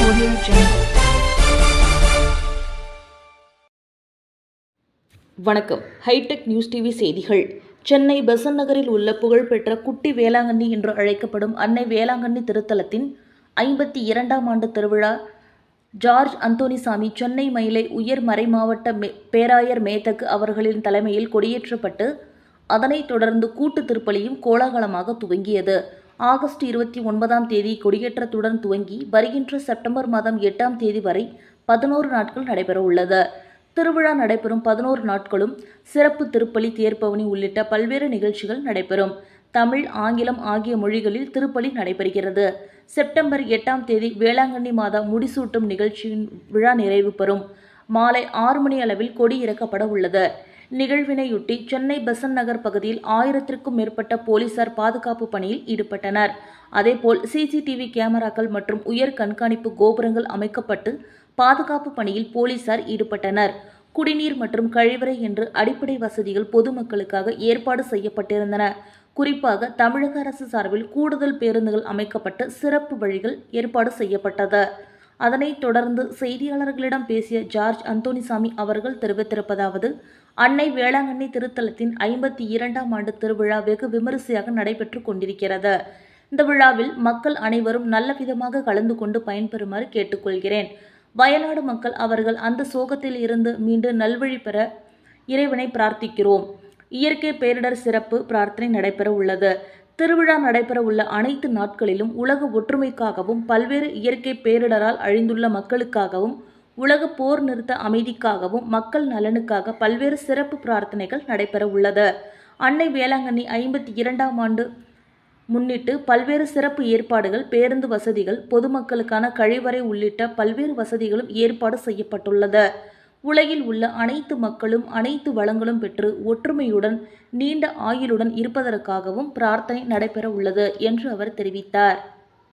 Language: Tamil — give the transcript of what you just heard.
Audio Jungle. வணக்கம் ஹைடெக் நியூஸ் டிவி செய்திகள் சென்னை பெசன் நகரில் உள்ள புகழ்பெற்ற குட்டி வேளாங்கண்ணி என்று அழைக்கப்படும் அன்னை வேளாங்கண்ணி திருத்தலத்தின் ஐம்பத்தி இரண்டாம் ஆண்டு திருவிழா ஜார்ஜ் அந்தோனிசாமி சென்னை மயிலை உயர் மறைமாவட்ட மே பேராயர் மேதக்கு அவர்களின் தலைமையில் கொடியேற்றப்பட்டு அதனைத் தொடர்ந்து கூட்டு திருப்பலியும் கோலாகலமாக துவங்கியது ஆகஸ்ட் இருபத்தி ஒன்பதாம் தேதி கொடியேற்றத்துடன் துவங்கி வருகின்ற செப்டம்பர் மாதம் எட்டாம் தேதி வரை பதினோரு நாட்கள் நடைபெற உள்ளது. திருவிழா நடைபெறும் பதினோரு நாட்களும் சிறப்பு திருப்பலி தேர்ப்பவனி உள்ளிட்ட பல்வேறு நிகழ்ச்சிகள் நடைபெறும். தமிழ் ஆங்கிலம் ஆகிய மொழிகளில் திருப்பலி நடைபெறுகிறது. செப்டம்பர் எட்டாம் தேதி வேளாங்கண்ணி மாதா முடிசூட்டும் நிகழ்ச்சியின் விழா நிறைவு பெறும். மாலை ஆறு மணி அளவில் கொடி இறக்கப்பட உள்ளது. நிகழ்வினையொட்டி சென்னை பெசன் நகர் பகுதியில் ஆயிரத்திற்கும் மேற்பட்ட போலீசார் பாதுகாப்பு பணியில் ஈடுபட்டனர். அதேபோல் சிசிடிவி கேமராக்கள் மற்றும் உயர் கண்காணிப்பு கோபுரங்கள் அமைக்கப்பட்டு பாதுகாப்பு பணியில் போலீசார் ஈடுபட்டனர். குடிநீர் மற்றும் கழிவறை என்று அடிப்படை வசதிகள் பொதுமக்களுக்காக ஏற்பாடு செய்யப்பட்டிருந்தன. குறிப்பாக தமிழக அரசு சார்பில் கூடுதல் பேருந்துகள் அமைக்கப்பட்டு சிறப்பு வழிகள் ஏற்பாடு செய்யப்பட்டது. அதனைத் தொடர்ந்து செய்தியாளர்களிடம் பேசிய ஜார்ஜ் அந்தோனிசாமி அவர்கள் தெரிவித்திருப்பதாவது அன்னை வேளாங்கண்ணி திருத்தலத்தின் ஐம்பத்தி இரண்டாம் ஆண்டு திருவிழா வெகு விமரிசையாக நடைபெற்று கொண்டிருக்கிறது. இந்த விழாவில் மக்கள் அனைவரும் நல்ல விதமாக கலந்து கொண்டு பயன்பெறுமாறு கேட்டுக்கொள்கிறேன். வயநாடு மக்கள் அவர்கள் அந்த சோகத்தில் இருந்து மீண்டு நல்வழி பெற இறைவனை பிரார்த்திக்கிறோம். இயற்கை பேரிடர் சிறப்பு பிரார்த்தனை நடைபெற உள்ளது. திருவிழா நடைபெற உள்ள அனைத்து நாட்களிலும் உலக ஒற்றுமைக்காகவும் பல்வேறு இயற்கை பேரிடரால் அழிந்துள்ள மக்களுக்காகவும் உலக போர் நிறுத்த அமைதிக்காகவும் மக்கள் நலனுக்காக பல்வேறு சிறப்பு பிரார்த்தனைகள் நடைபெற உள்ளது அன்னை வேளாங்கண்ணி ஐம்பத்தி இரண்டாம் ஆண்டு முன்னிட்டு பல்வேறு சிறப்பு ஏற்பாடுகள் பேருந்து வசதிகள் பொதுமக்களுக்கான கழிவறை உள்ளிட்ட பல்வேறு வசதிகளும் ஏற்பாடு செய்யப்பட்டுள்ளது. உலகில் உள்ள அனைத்து மக்களும் அனைத்து வளங்களும் பெற்று ஒற்றுமையுடன் நீண்ட ஆயுளுடன் இருப்பதற்காகவும் பிரார்த்தனை நடைபெற உள்ளது என்று அவர் தெரிவித்தார்.